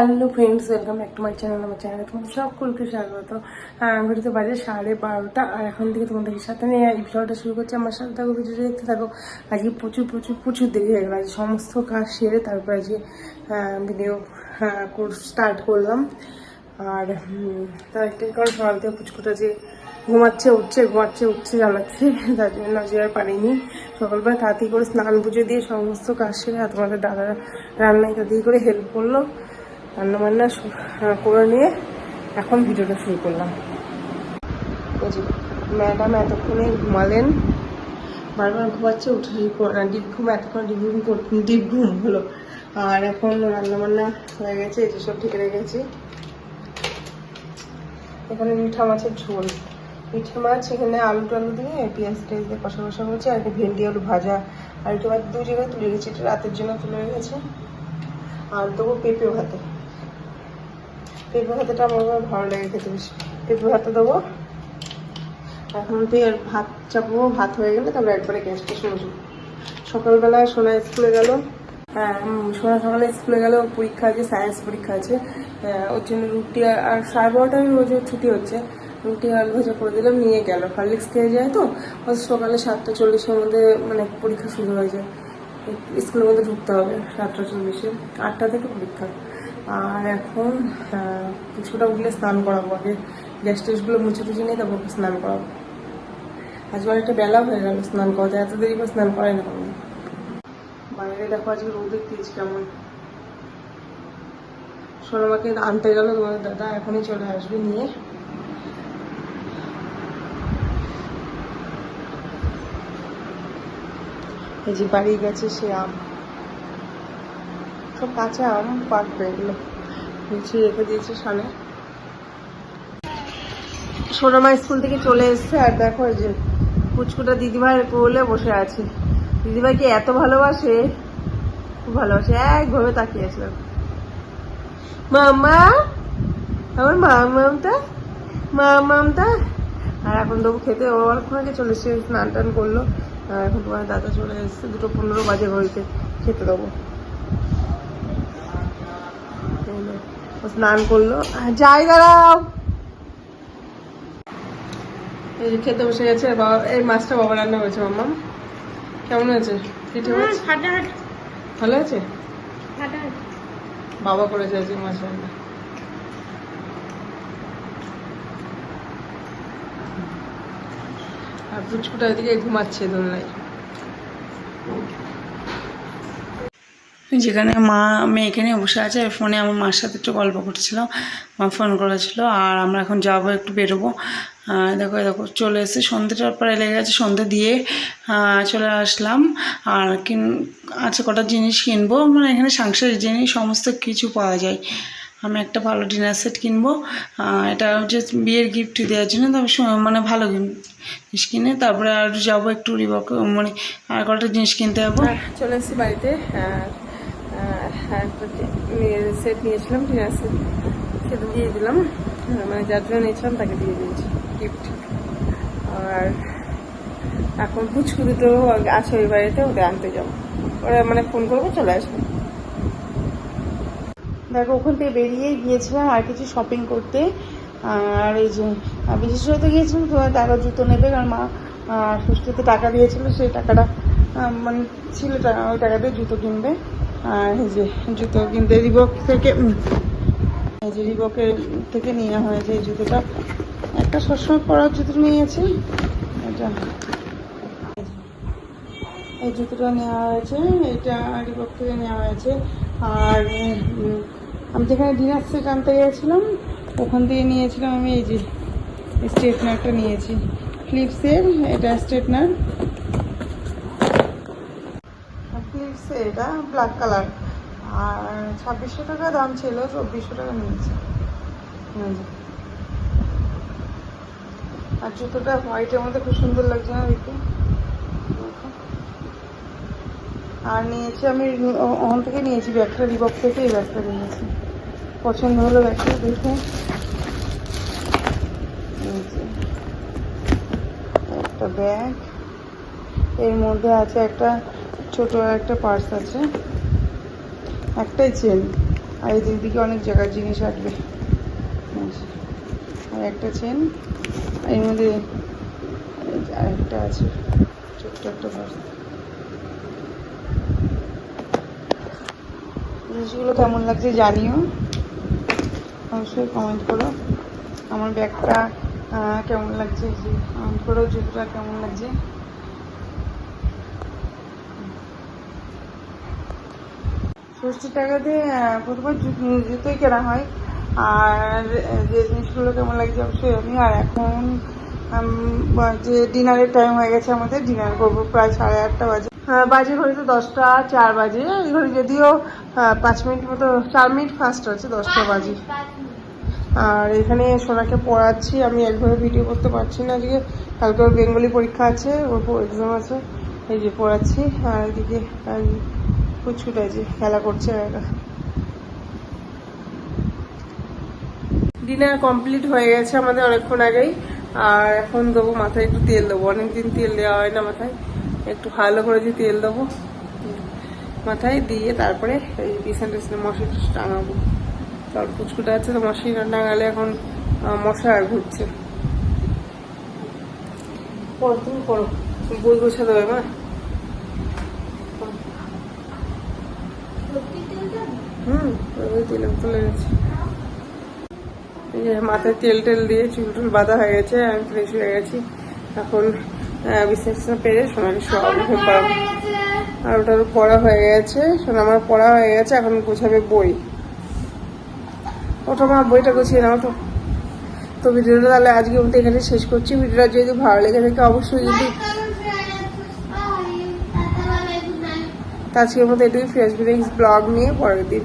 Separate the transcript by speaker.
Speaker 1: Hello friends welcome back to my channel আমার চ্যানেলে তোমাদের সকলকে স্বাগত। আর ঘড়িতে বাজে সাড়ে বারোটা, আর এখন থেকে তোমাদের সাথে নিয়ে এই ভিডিওটা শুরু করছি। আমার সাথে থাকো ভিডিওটা দেখতে থাকো। আজকে প্রচুর প্রচুর প্রচুর দেরি হয়ে গেল। সমস্ত কাজ সেরে তারপরে আজকে ভিডিও কোর্স স্টার্ট করলাম। আর তার একটাই কারণ সকাল থেকে পুচকুটা যে ঘুমাচ্ছে, উঠছে ঘুমাচ্ছে, উঠছে, জ্বালাচ্ছে, তার জন্য আজকে আর পারিনি। সকালবেলা তাড়াতাড়ি করে স্নান পুজো দিয়ে সমস্ত কাজ সেরে আর তোমাদের দাদা রান্নায় তাড়াতাড়ি করে হেল্প করল। রান্না বান্না করে নিয়ে এখন ভিডিওটা শুরু করলাম। ম্যাডাম এতক্ষণে ঘুমালেন। বারবার ঘুমাচ্ছে, উঠে ডিপ ঘুম, এতক্ষণ ডিপ ঘুম ডিপ ঘুম হলো। আর এখন রান্না বান্না হয়ে গেছে, এই সব ঠিক রেখে গেছি এখানে মিঠা মাছের ঝোল। মিঠা মাছ এখানে আলু টালু দিয়ে, পেঁয়াজ টেয়াজ দিয়ে কষা কষা করছে, আর একটু ভেন্ডি আলু ভাজা। আর একটু দু জায়গায় তুলে রেখেছি, এটা রাতের জন্য তুলে রেখেছি। আর দেবো পেঁপে ভাতে। পেঁপে ভাতেটা আমার ভালো লাগে খেতে বেশি। পেঁপে ভাতে দেবো। এখন আর ভাত চাপবো ভাত হয়ে গেলে তারপরে একবারে গ্যাসটা শুনব। সকালবেলা সোনা স্কুলে গেল। হ্যাঁ সোনা সকালে স্কুলে গেল পরীক্ষা আছে সায়েন্স পরীক্ষা আছে। আহ, ওর জন্য রুটি আর- সাড়ে বারোটায় রোজ ছুটি হচ্ছে। রুটি আলু ভাজা করে দিলাম নিয়ে গেল। হরলিক্স খেয়ে যায় তো? সকালে সাতটা চল্লিশের মধ্যে মানে পরীক্ষা শুরু হয়ে যায়। স্কুলের মধ্যে ঢুকতে হবে সাতটা চল্লিশে। আটটা থেকে পরীক্ষা। আর এখন কিছুটা উঠলে স্নান করাবো আগে। গ্যাস টেস্টগুলো মুছে টুচে নিয়ে তারপর স্নান করাবো। আজ অনেকটা বেলা হয়ে গেল স্নান করতে, এত দেরি করে স্নান করাই না বাইরে দেখো আজকে রোদের তেজ কেমন। সোনামাকে আনতে গেল তোমাদের দাদা, এখনই চলে আসবে নিয়ে। এই যে বাড়ি গেছে সে আম। সব কাঁচা আম পাকবে এগুলো নিচে রেখে দিয়েছে সামনে সোনামা স্কুল থেকে চলে এসছে আর দেখো যে পুচকুটা দিদিভাইয়ের কোলে বসে আছে। দিদিভাইকে এত ভালোবাসে? খুব ভালোবাসে। একভাবে তাকিয়ে আছে। মামা আমার মামামটা মামামটা আর এখন দেবো খেতে ও অনেকক্ষণ আগে চলে এসছে স্নান টান করল। আর এখন তোমার দাদা চলে এসছে, দুটো পনেরো বাজে ঘড়িতে খেতে দেবো এই নে, ও স্নান করল। যাই দাঁড়াও। এই খেতে বসে গেছে বাবা এই মাছটা বাবা রান্না হয়েছে মাম্মা। কেমন হয়েছে? পিঠে মাছ ভালো আছে বাবা করেছে আজকে মাছ রান্না। আর পুচকুটা এদিকে ঘুমাচ্ছে দোলনায়। যেখানে মা, মেয়েকে নিয়ে বসে আছে ফোনে আমার মার সাথে একটু গল্প করছিলাম মা ফোন করেছিল, আর আমরা এখন যাব, একটু বেরোবো। দেখো দেখো, চলে এসেছি সন্ধ্যেটার পরে লেগে গেছে সন্ধ্যে দিয়ে চলে আসলাম। আর কিন, আছে কটা জিনিস কিনবো মানে এখানে সাংসারিক জিনিস, সমস্ত কিছু পাওয়া যায়। আমি একটা ভালো ডিনার সেট কিনবো এটা হচ্ছে বিয়ের গিফট দেওয়ার জন্য তবে মানে ভালো জিনিস কিনে, তারপরে আর যাব একটু রিবক মানে আর কটা জিনিস কিনতে যাব। চলে এসেছি বাড়িতে সেট নিয়েছিলাম ডিনার সেট সেটা দিয়ে দিলাম মানে যার জন্য নিয়েছিলাম তাকে দিয়ে দিয়েছি গিফট আর এখন পুচকু দুটো আছে ওই বাড়িতে ওদের আনতে যাব ওরা মানে ফোন করব চলে আসবে দেখো ওখান থেকে বেরিয়ে গিয়েছিলাম আর কিছু শপিং করতে। আর এই যে আহ, বিশেষত গিয়েছিলাম তোমার টাকা জুতো নেবে কারণ মা ষষ্ঠীতে টাকা দিয়েছিল সেই টাকাটা মানে ছিল ওই টাকা দিয়ে জুতো কিনবে। আর এই যে জুতো কিনতে রিবক থেকে এই যে রিবকের থেকে নেওয়া হয়েছে এই জুতোটা। একটা সবসময় পরার জুতো নিয়েছি। এটা এই জুতোটা নেওয়া হয়েছে, এটা রিবক থেকে নেওয়া হয়েছে। আর আমি যেখানে ডিনার সেট আনতে গিয়েছিলাম, ওখান থেকে নিয়েছিলাম আমি এই যে স্ট্রেটনারটা নিয়েছি। ফ্লিপসের এটা স্ট্রেটনার ফ্লিপসের এটা ব্ল্যাক কালার আর ছাব্বিশশো টাকা দাম ছিল, চব্বিশশো টাকা নিয়েছি। আর জুতোটা হোয়াইটের মধ্যে খুব সুন্দর লাগছে না দেখতে? আর নিয়েছি আমি ওখান থেকে নিয়েছি ব্যাগটা রিবক থেকে এই ব্যাগটা নিয়েছি। পছন্দ হলো ব্যাগটা দেখে। একটা ব্যাগ। এর মধ্যে আছে একটা ছোট একটা পার্স আছে। একটাই চেন আর এই দিকে অনেক জায়গার জিনিস আসবে আর একটা চেন এর মধ্যে আরেকটা আছে। ছোট্ট একটা পার্স জিনিসগুলো কেমন লাগছে জানিও। অবশ্যই কমেন্ট করো। আমার ব্যাগটা কেমন লাগছে? কমেন্ট করো, জুতোটা কেমন লাগছে? ষষ্ঠী টাকাতে আহ, প্রথমে জুতোই কেনা হয়। আর যে জিনিসগুলো কেমন লাগছে অবশ্যই আমি আর এখন যে ডিনারের টাইম হয়ে গেছে আমাদের ডিনার করব প্রায় সাড়ে আটটা বাজে। বাজে ঘড়িতে দশটা চার বাজে। এই ঘড়ি যদিও পাঁচ মিনিট মতো চার মিনিট ফাস্ট আছে দশটা বাজে। আর এখানে সোনাকে পড়াচ্ছি। আমি একভাবে ভিডিও করতে পারছি না আজকে কালকে ওর বেঙ্গলি পরীক্ষা আছে ওর এক্সাম আছে। এই যে পড়াচ্ছি আর এদিকে কুচকুট আছে খেলা করছে একা। ডিনার কমপ্লিট হয়ে গেছে আমাদের অনেকক্ষণ আগেই। আর এখন দেবো মাথায় একটু তেল দেবো। অনেকদিন তেল দেওয়া হয় না মাথায়। একটু ভালো করে যে তেল দেবো। মাথায় দিয়ে তারপরে এই বিছানা টিছানা মশারি টাঙাবো। তার পুচকুটা আছে তো মশারি টাঙালে এখন মশা আর ঘুরছে। পড়ো বই গোছা দেবে মা। হুম তুলে গেছে মাথায় তেল টেল দিয়ে চুল টুল বাঁধা হয়ে গেছে, আমি ফ্রেশ হয়ে গেছি। এখন বিছনা পেরে সোনাকে পাড়াবো আর ওটার পড়া হয়ে গেছে। সোনা, আমার পড়া হয়ে গেছে, এখন গোছাবে বই। ওটা আমার বইটা গুছিয়ে নাও তো। তো ভিডিওটা তাহলে আজকে মতো এখানে শেষ করছি। ভিডিওটা যদি ভালো লেগে থাকে, অবশ্যই যদি আজকের মতো এটুকুই। ফেসবুক ব্লগ নিয়ে পরের দিন